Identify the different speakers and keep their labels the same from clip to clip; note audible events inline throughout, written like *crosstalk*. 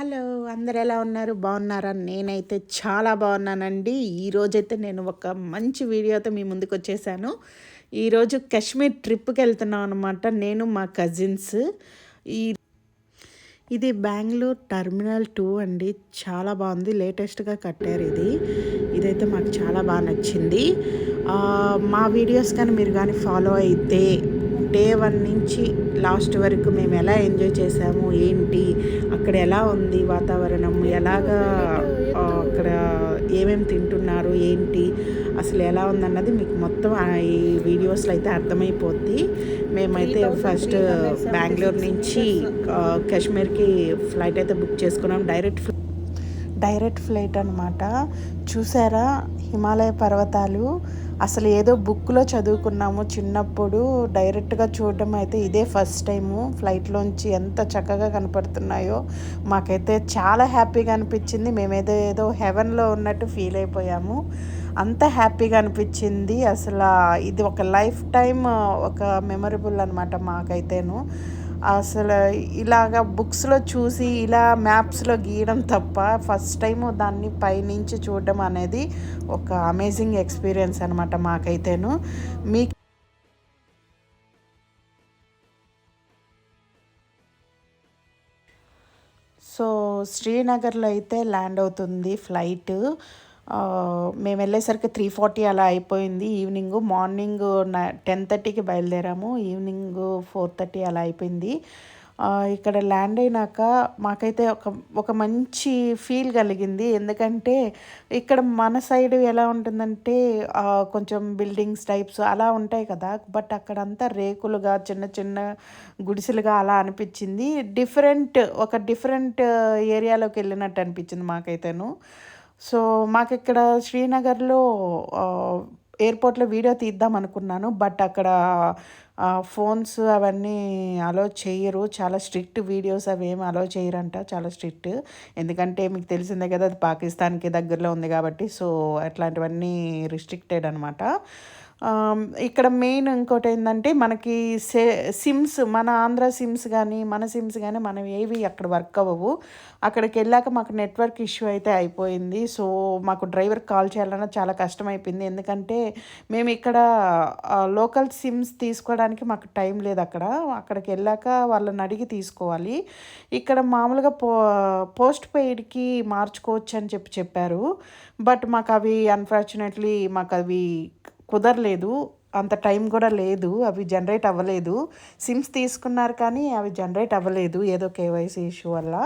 Speaker 1: Hello అందరు ఎలా ఉన్నారు? బాగున్నారా? నేనైతే చాలా బాగున్నానండి. ఈరోజైతే నేను ఒక మంచి వీడియోతో మీ ముందుకు వచ్చేసాను. ఈరోజు కాశ్మీర్ ట్రిప్కి వెళ్తున్నాం అనమాట నేను మా కజిన్స్ ఈ ఇది బెంగళూరు టర్మినల్ టూ అండి. చాలా బాగుంది. లేటెస్ట్గా కట్టారు ఇది. ఇదైతే మాకు చాలా బాగా నచ్చింది. మా వీడియోస్ కానీ మీరు కానీ ఫాలో అయితే డే వన్ నుంచి లాస్ట్ వరకు మేము ఎలా ఎంజాయ్ చేసాము ఏంటి అక్కడ ఎలా ఉంది వాతావరణం ఎలాగా అక్కడ ఏమేమి తింటున్నారు ఏంటి అసలు ఎలా ఉందన్నది మీకు మొత్తం ఈ వీడియోస్లో అయితే అర్థమైపోద్ది. మేమైతే ఫస్ట్ బెంగళూరు నుంచి కాశ్మీర్కి ఫ్లైట్ అయితే బుక్ చేసుకున్నాం. డైరెక్ట్ డైరెక్ట్ ఫ్లైట్ అనమాట చూసారా? హిమాలయ పర్వతాలు. అసలు ఏదో బుక్లో చదువుకున్నాము చిన్నప్పుడు. డైరెక్ట్గా చూడడం అయితే ఇదే ఫస్ట్ టైము. ఫ్లైట్లోంచి ఎంత చక్కగా కనపడుతున్నాయో. మాకైతే చాలా హ్యాపీగా అనిపించింది. మేమేదో ఏదో హెవెన్లో ఉన్నట్టు ఫీల్ అయిపోయాము. అంత హ్యాపీగా అనిపించింది. అసలు ఇది ఒక లైఫ్ టైం ఒక మెమరబుల్ అనమాట మాకైతేను. అసలు ఇలాగ బుక్స్లో చూసి ఇలా మ్యాప్స్లో గీయడం తప్ప ఫస్ట్ టైం దాన్ని పైనుంచి చూడడం అనేది ఒక అమేజింగ్ ఎక్స్పీరియన్స్ అనమాట మాకైతేను. మీ సో శ్రీనగర్లో అయితే ల్యాండ్ అవుతుంది ఫ్లైట్. మేము వెళ్ళేసరికి త్రీ ఫార్టీ అలా అయిపోయింది. ఈవినింగ్ మార్నింగ్ టెన్ థర్టీకి బయలుదేరాము. ఈవినింగ్ ఫోర్ థర్టీ అలా అయిపోయింది. ఇక్కడ ల్యాండ్ అయినాక మాకైతే ఒక ఒక మంచి ఫీల్ కలిగింది. ఎందుకంటే ఇక్కడ మన సైడ్ ఎలా ఉంటుందంటే కొంచెం బిల్డింగ్స్ టైప్స్ అలా ఉంటాయి కదా. బట్ అక్కడంతా రేకులుగా చిన్న చిన్న గుడిసెలుగా అలా అనిపించింది. డిఫరెంట్ ఒక డిఫరెంట్ ఏరియాలోకి వెళ్ళినట్టు అనిపించింది మాకైతేను. సో మాకు ఇక్కడ శ్రీనగర్లో ఎయిర్పోర్ట్లో వీడియో తీద్దాం అనుకున్నాను. బట్ అక్కడ ఫోన్స్ అవన్నీ అలో చేయరు. చాలా స్ట్రిక్ట్ వీడియోస్ అవి ఏమి అలో చేయరంట. చాలా స్ట్రిక్ట్. ఎందుకంటే మీకు తెలిసిందే కదా అది పాకిస్తాన్కి దగ్గరలో ఉంది కాబట్టి. సో అట్లాంటివన్నీ రిస్ట్రిక్టెడ్ అనమాట ఇక్కడ మెయిన్ ఇంకోటి ఏంటంటే మనకి సే సిమ్స్ మన ఆంధ్ర సిమ్స్ కానీ మన సిమ్స్ కానీ మనం ఏవి అక్కడ వర్క్ అవ్వవు. అక్కడికి వెళ్ళాక మాకు నెట్వర్క్ ఇష్యూ అయితే అయిపోయింది. సో మాకు డ్రైవర్ కాల్ చేయాలన్నా చాలా కష్టం అయిపోయింది ఎందుకంటే మేము ఇక్కడ లోకల్ సిమ్స్ తీసుకోవడానికి మాకు టైం లేదు అక్కడ. అక్కడికి వెళ్ళాక వాళ్ళని అడిగి తీసుకోవాలి. ఇక్కడ మామూలుగా పో పోస్ట్ పెయిడ్కి మార్చుకోవచ్చు అని చెప్పి చెప్పారు. బట్ మాకు అవి అన్ఫార్చునేట్లీ మాకు అవి కుదరలేదు. అంత టైం కూడా లేదు. అవి జనరేట్ అవ్వలేదు. సిమ్స్ తీసుకున్నారు కానీ అవి జనరేట్ అవ్వలేదు ఏదో కేవైసీ ఇష్యూ వల్ల.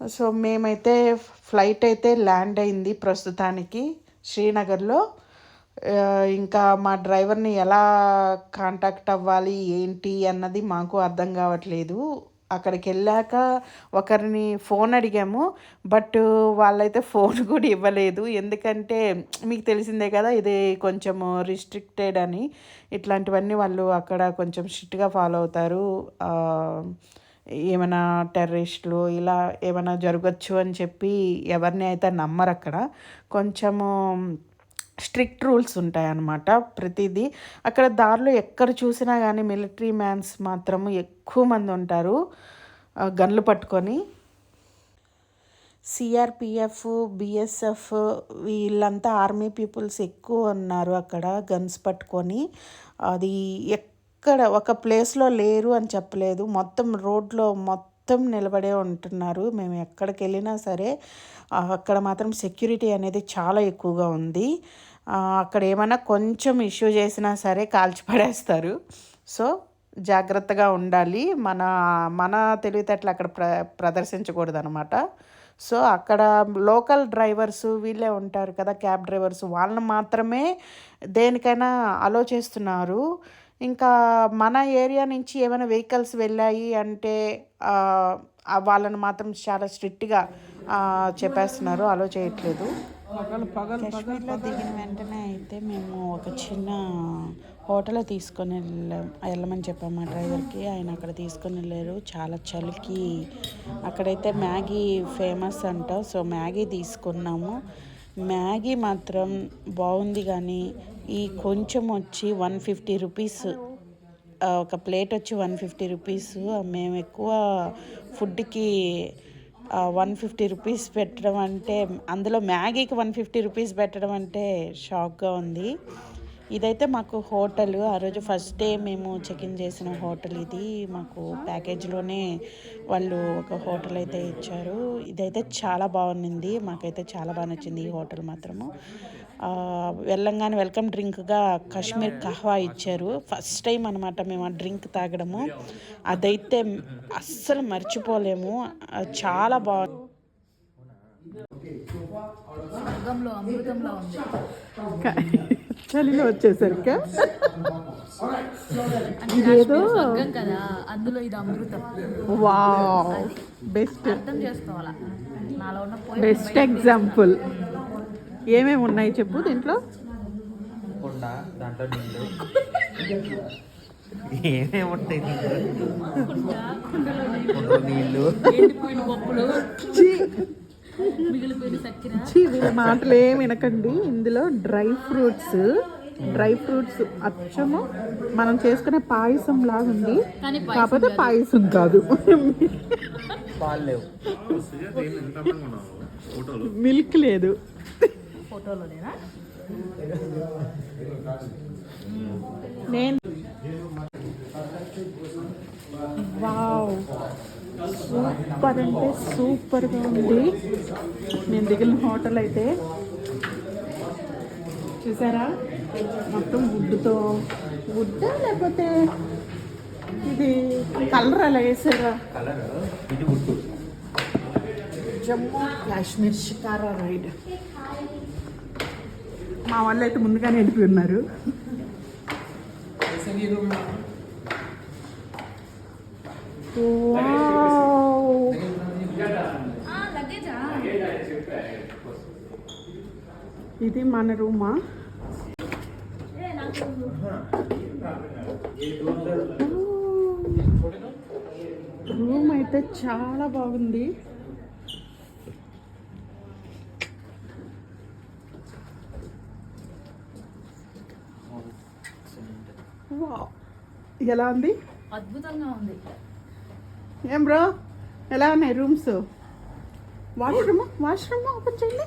Speaker 1: సో మేమైతే ఫ్లైట్ అయితే ల్యాండ్ అయింది ప్రస్తుతానికి శ్రీనగర్లో. ఇంకా మా డ్రైవర్ని ఎలా కాంటాక్ట్ అవ్వాలి ఏంటి అన్నది మాకు అర్థం కావట్లేదు. అక్కడికి వెళ్ళాక ఒకరిని ఫోన్ అడిగాము బట్ వాళ్ళైతే ఫోన్ *laughs* కూడా ఇవ్వలేదు. ఎందుకంటే మీకు తెలిసిందే కదా ఇది కొంచెం రిస్ట్రిక్టెడ్ అని. ఇట్లాంటివన్నీ వాళ్ళు అక్కడ కొంచెం స్ట్రిక్ట్గా ఫాలో అవుతారు. ఏమైనా టెర్రరిస్టులు ఇలా ఏమైనా జరగచ్చు అని చెప్పి ఎవరిని అయితే నమ్మరు అక్కడ కొంచెము స్ట్రిక్ట్ రూల్స్ ఉంటాయన్నమాట ప్రతిదీ. అక్కడ దారిలో ఎక్కడ చూసినా కానీ మిలిటరీ మ్యాన్స్ మాత్రము ఎక్కువ మంది ఉంటారు. గన్లు పట్టుకొని. సిఆర్పిఎఫ్ బిఎస్ఎఫ్ వీళ్ళంతా ఆర్మీ పీపుల్స్ ఎక్కువ ఉన్నారు అక్కడ గన్స్ పట్టుకొని. అది ఎక్కడ ఒక ప్లేస్లో లేరు అని చెప్పలేదు. మొత్తం రోడ్లో మొత్తం మొత్తం నిలబడే ఉంటున్నారు. మేము ఎక్కడికి వెళ్ళినా సరే అక్కడ మాత్రం సెక్యూరిటీ అనేది చాలా ఎక్కువగా ఉంది. అక్కడ ఏమైనా కొంచెం ఇష్యూ చేసినా సరే కాల్చి పడేస్తారు సో జాగ్రత్తగా ఉండాలి. మన మన తెలివితేటలు అక్కడ ప్ర ప్రదర్శించకూడదు అనమాట సో అక్కడ లోకల్ డ్రైవర్స్ వీళ్ళే ఉంటారు కదా క్యాబ్ డ్రైవర్స్ వాళ్ళని మాత్రమే దేనికైనా అలో చేస్తున్నారు. ఇంకా మన ఏరియా నుంచి ఏమైనా వెహికల్స్ వెళ్ళాయి అంటే వాళ్ళని మాత్రం చాలా స్ట్రిక్ట్గా చెప్పేస్తున్నారు. అలో చేయట్లేదు. కాశ్మీర్లో దిగిన వెంటనే అయితే మేము ఒక చిన్న హోటల్ తీసుకొని వెళ్ళాం. వెళ్ళమని చెప్పాము మా డ్రైవర్కి. ఆయన అక్కడ తీసుకొని వెళ్ళారు. చాలా చలికి. అక్కడైతే మ్యాగీ ఫేమస్ అంట. సో మ్యాగీ తీసుకున్నాము. మ్యాగీ మాత్రం బాగుంది కానీ ఈ కొంచెం వచ్చి వన్ ఫిఫ్టీ రూపీస్ ఒక ప్లేట్ వచ్చి వన్ ఫిఫ్టీ రూపీస్. మేము ఎక్కువ ఫుడ్కి వన్ ఫిఫ్టీ రూపీస్ పెట్టడం అంటే అందులో మ్యాగీకి వన్ ఫిఫ్టీ రూపీస్ పెట్టడం అంటే షాక్గా ఉంది. ఇదైతే మాకు హోటల్. ఆ రోజు ఫస్ట్ డే మేము చెక్ ఇన్ చేసిన హోటల్ ఇది. మాకు ప్యాకేజ్లోనే వాళ్ళు ఒక హోటల్ అయితే ఇచ్చారు. ఇదైతే చాలా బాగుంది మాకైతే చాలా బాగా నచ్చింది ఈ హోటల్ మాత్రము. ఆ, వెళ్ళంగానే వెల్కమ్ డ్రింక్గా కాశ్మీర్ కహ్వా ఇచ్చారు. ఫస్ట్ టైం అనమాట మేము ఆ డ్రింక్ తాగడము. అదైతే అస్సలు మర్చిపోలేము. అది చాలా బాగుంది
Speaker 2: స్వర్గంలో అమృతంలో ఉంది.
Speaker 1: చలిలో వచ్చేసరికి. ఇదేదో
Speaker 2: కదా అందులో ఇది అమృతం.
Speaker 1: వావ్. బెస్ట్.
Speaker 2: అర్థం చేసుకోవాలా? నాలో ఉన్న పోయి
Speaker 1: బెస్ట్ ఎగ్జాంపుల్. ఏమేమి ఉన్నాయి చెప్పు దీంట్లో?
Speaker 3: కుండ దాంట్లో నీళ్ళు ఏమేముంటాయి కుండలో నీళ్ళు.
Speaker 1: వీళ్ళ మాటలు ఏమి వినకండి. ఇందులో డ్రై ఫ్రూట్స్ డ్రై ఫ్రూట్స్ అచ్చము. మనం చేసుకునే పాయసం లాగా ఉంది కాకపోతే పాయసం కాదు. మిల్క్ లేదు. నేను వావ్. సూపర్ అంటే సూపర్గా ఉంది. నేను దిగిన హోటల్ అయితే చూసారా? మొత్తం వుడ్తో వుడ్ లేకపోతే ఇది కలర్ అలా వేసారా
Speaker 3: కలర్? ఇది ఉట్టు
Speaker 1: జమ్మూ కాశ్మీర్ షికారా రైడ్. మా వాళ్ళు అయితే ముందుగానే వెళ్ళిపోయి ఉన్నారు. వావ్. ఇది మన రూమా? రూమ్ అయితే చాలా బాగుంది. ఎలా ఉంది?
Speaker 2: అద్భుతంగా ఉంది.
Speaker 1: ఏం బ్రో? ఎలా ఉన్నాయి రూమ్స్? వాష్రూమ్? వాష్రూమ్ ఓపెన్ చేయండి.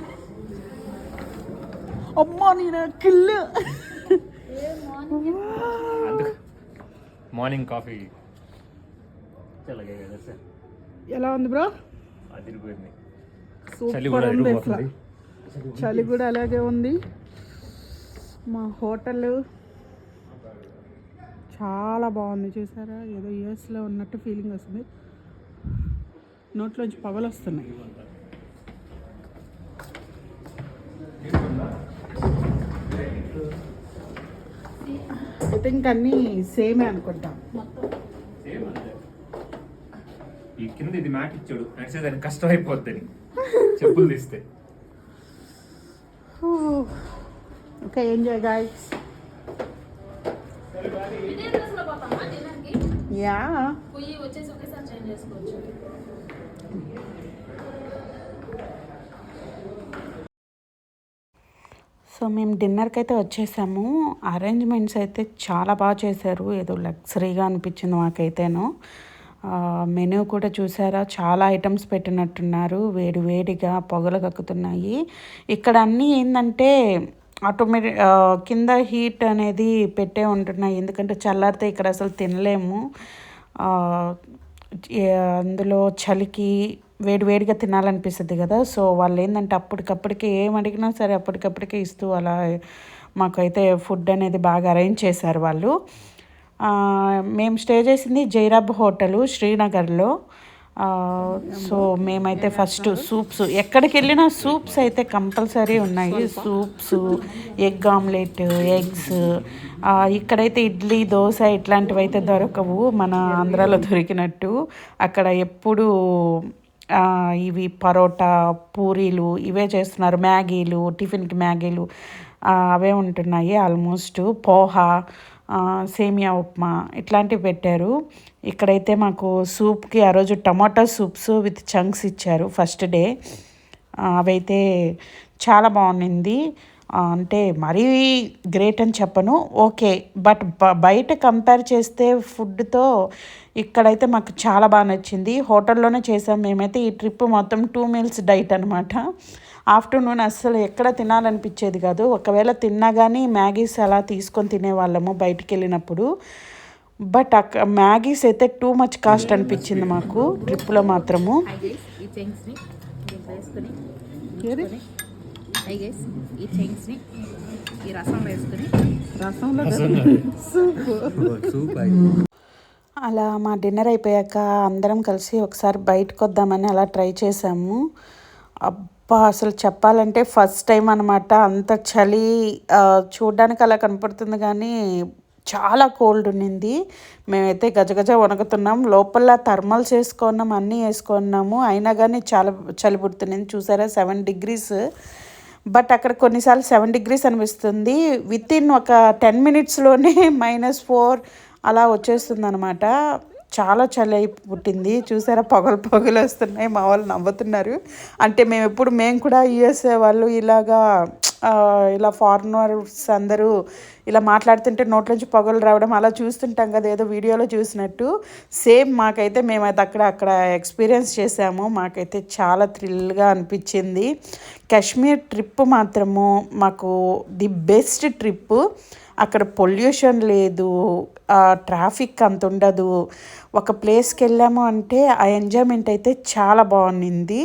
Speaker 1: అమ్మా నేను కిల్లు.
Speaker 4: మార్నింగ్ కాఫీ
Speaker 1: ఎలా ఉంది బ్రో? సూపర్
Speaker 4: కూడా
Speaker 1: ఉంది అసలు. చలి కూడా అలాగే ఉంది. మా హోటల్ చాలా బాగుంది చూసారా? ఏదో యూఎస్లో ఉన్నట్టు ఫీలింగ్ వస్తుంది. నోట్లోంచి పగలు వస్తున్నాయి థింక్ అన్నీ సేమే అనుకుంటాం.
Speaker 4: ఈ కింద ఇది మ్యాట్ ఇచ్చాడు. నడిచేదానికి కష్టం అయిపోద్దని చెప్పులు తీస్తే.
Speaker 2: Okay enjoy guys.
Speaker 1: యా.
Speaker 2: వచ్చేసి ఒకేసారి చేంజ్ చేసుకోవచ్చు.
Speaker 1: సో మేము డిన్నర్కి అయితే వచ్చేసాము. అరేంజ్మెంట్స్ అయితే చాలా బాగా చేశారు. ఏదో లగ్జరీగా అనిపించింది మాకైతేను. మెనూ కూడా చూసారా? చాలా ఐటమ్స్ పెట్టినట్టున్నారు. వేడి వేడిగా పొగలు కక్కుతున్నాయి. ఇక్కడ అన్నీ ఏంటంటే ఆటోమేటిక్ కింద హీట్ అనేది పెట్టే ఉంటున్నాయి. ఎందుకంటే చల్లారితే ఇక్కడ అసలు తినలేము. అందులో చలికి వేడివేడిగా తినాలనిపిస్తుంది కదా. సో వాళ్ళు ఏంటంటే అప్పటికప్పటికి ఏం అడిగినా సరే అప్పటికప్పటికే ఇస్తూ అలా మాకైతే ఫుడ్ అనేది బాగా అరేంజ్ చేశారు వాళ్ళు. మేము స్టే చేసింది జైరాబ్ హోటలు శ్రీనగర్లో. సో మేమైతే ఫస్ట్ సూప్స్. ఎక్కడికి వెళ్ళినా సూప్స్ అయితే కంపల్సరీ ఉన్నాయి. Soups egg omelette eggs. ఇక్కడైతే ఇడ్లీ దోశ ఇట్లాంటివి అయితే దొరకవు. మన ఆంధ్రాలో దొరికినట్టు. అక్కడ ఎప్పుడు ఇవి పరోటా పూరీలు ఇవే చేస్తున్నారు. మ్యాగీలు టిఫిన్కి మ్యాగీలు అవే ఉంటున్నాయి ఆల్మోస్ట్. పోహా సేమియా ఉప్మా ఇట్లాంటివి పెట్టారు. ఇక్కడైతే మాకు సూప్కి ఆ రోజు టమాటా సూప్స్ విత్ చంక్స్ ఇచ్చారు ఫస్ట్ డే. అవైతే చాలా బాగుండింది. అంటే మరీ గ్రేట్ అని చెప్పను. ఓకే బట్ బయట కంపేర్ చేస్తే ఫుడ్తో ఇక్కడైతే మాకు చాలా బాగా నచ్చింది. హోటల్లోనే చేసాం. మేమైతే ఈ ట్రిప్ మొత్తం టూ మీల్స్ డైట్ అనమాట ఆఫ్టర్నూన్ అస్సలు ఎక్కడ తినాలనిపించేది కాదు. ఒకవేళ తిన్నా కానీ మ్యాగీస్ అలా తీసుకొని తినేవాళ్ళము బయటికి వెళ్ళినప్పుడు బట్ అక్క మ్యాగీస్ అయితే టూ మచ్ కాస్ట్ అనిపించింది మాకు ట్రిప్లో మాత్రము.
Speaker 2: ఈ చైన్స్ని ఈ వేసుకొని.
Speaker 1: రసంలో
Speaker 3: సూప్
Speaker 1: అలా మా డిన్నర్ అయిపోయాక అందరం కలిసి ఒకసారి బయటకు వద్దామని అలా ట్రై చేసాము. అబ్బా అసలు చెప్పాలంటే ఫస్ట్ టైం అనమాట అంత చలి ఆ, చూడ్డానికి అలా కనపడుతుంది కానీ చాలా కోల్డ్ ఉండింది మేమైతే గజగజ వణుకుతున్నాం. లోపల థర్మల్స్ వేసుకున్నాం అన్నీ వేసుకున్నాము. అయినా కానీ చాలా చలి పుడుతుంది చూసారా? సెవెన్ డిగ్రీస్ బట్ అక్కడ కొన్నిసార్లు సెవెన్ డిగ్రీస్ అనిపిస్తుంది. విత్ ఇన్ ఒక టెన్ మినిట్స్లోనే మైనస్ ఫోర్ అలా వచ్చేస్తుంది అనమాట చాలా చలి అయి పుట్టింది. చూసారా? పొగలు పొగలు వస్తున్నాయి. మా వాళ్ళు నవ్వుతున్నారు. అంటే మేము ఎప్పుడు మేము కూడా యూఎస్ఏ వాళ్ళు ఇలాగా ఇలా ఫారినర్స్ అందరూ ఇలా మాట్లాడుతుంటే నోట్లోంచి పొగలు రావడం అలా చూస్తుంటాం కదా ఏదో వీడియోలో చూసినట్టు. సేమ్ మాకైతే మేమైతే అక్కడ అక్కడ ఎక్స్పీరియన్స్ చేసాము. మాకైతే చాలా థ్రిల్గా అనిపించింది. కాశ్మీర్ ట్రిప్ మాత్రము మాకు ది బెస్ట్ ట్రిప్ అక్కడ పొల్యూషన్ లేదు ట్రాఫిక్ అంత ఉండదు. ఒక ప్లేస్కి వెళ్ళాము అంటే ఆ ఎంజాయ్మెంట్ అయితే చాలా బాగుండింది.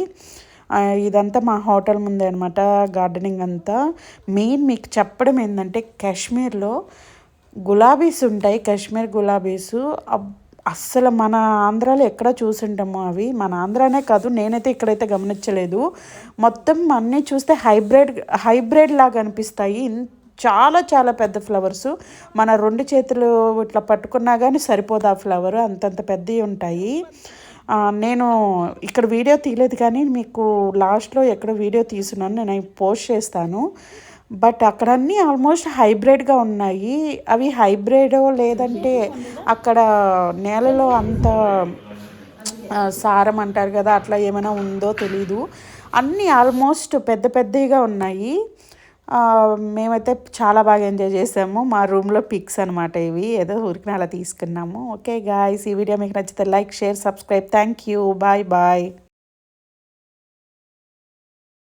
Speaker 1: ఇదంతా మా హోటల్ ముందే అనమాట గార్డెనింగ్ అంతా. మెయిన్ మీకు చెప్పడం ఏంటంటే కాశ్మీర్లో గులాబీస్ ఉంటాయి కాశ్మీర్ గులాబీస్. అస్సలు మన ఆంధ్రాలో ఎక్కడ చూసుంటాము అవి. మన ఆంధ్రానే కాదు నేనైతే ఇక్కడైతే గమనించలేదు. మొత్తం అన్నీ చూస్తే హైబ్రిడ్ హైబ్రిడ్ లాగా అనిపిస్తాయి. ఇన్- చాలా చాలా పెద్ద ఫ్లవర్స్. మన రెండు చేతులు ఇట్లా పట్టుకున్నా కానీ సరిపోదు ఆ ఫ్లవర్ అంతంత పెద్దవి ఉంటాయి. నేను ఇక్కడ వీడియో తీయలేదు కానీ మీకు లాస్ట్లో ఎక్కడ వీడియో తీసున్నాను నేను అవి పోస్ట్ చేస్తాను. బట్ అక్కడ అన్నీ ఆల్మోస్ట్ హైబ్రిడ్గా ఉన్నాయి. అవి హైబ్రిడ్ లేదంటే అక్కడ నేలలో అంత సారం అంటారు కదా అట్లా ఏమైనా ఉందో తెలీదు. అన్నీ ఆల్మోస్ట్ పెద్ద పెద్దవిగా ఉన్నాయి. మేమైతే చాలా బాగా ఎంజాయ్ చేసాము. మా రూమ్లో పిక్స్ అనమాట ఇవి. ఏదో ఊరికి అలా తీసుకున్నాము. ఓకే గాయస్ ఈ వీడియో మీకు నచ్చితే like share subscribe. Thank you bye bye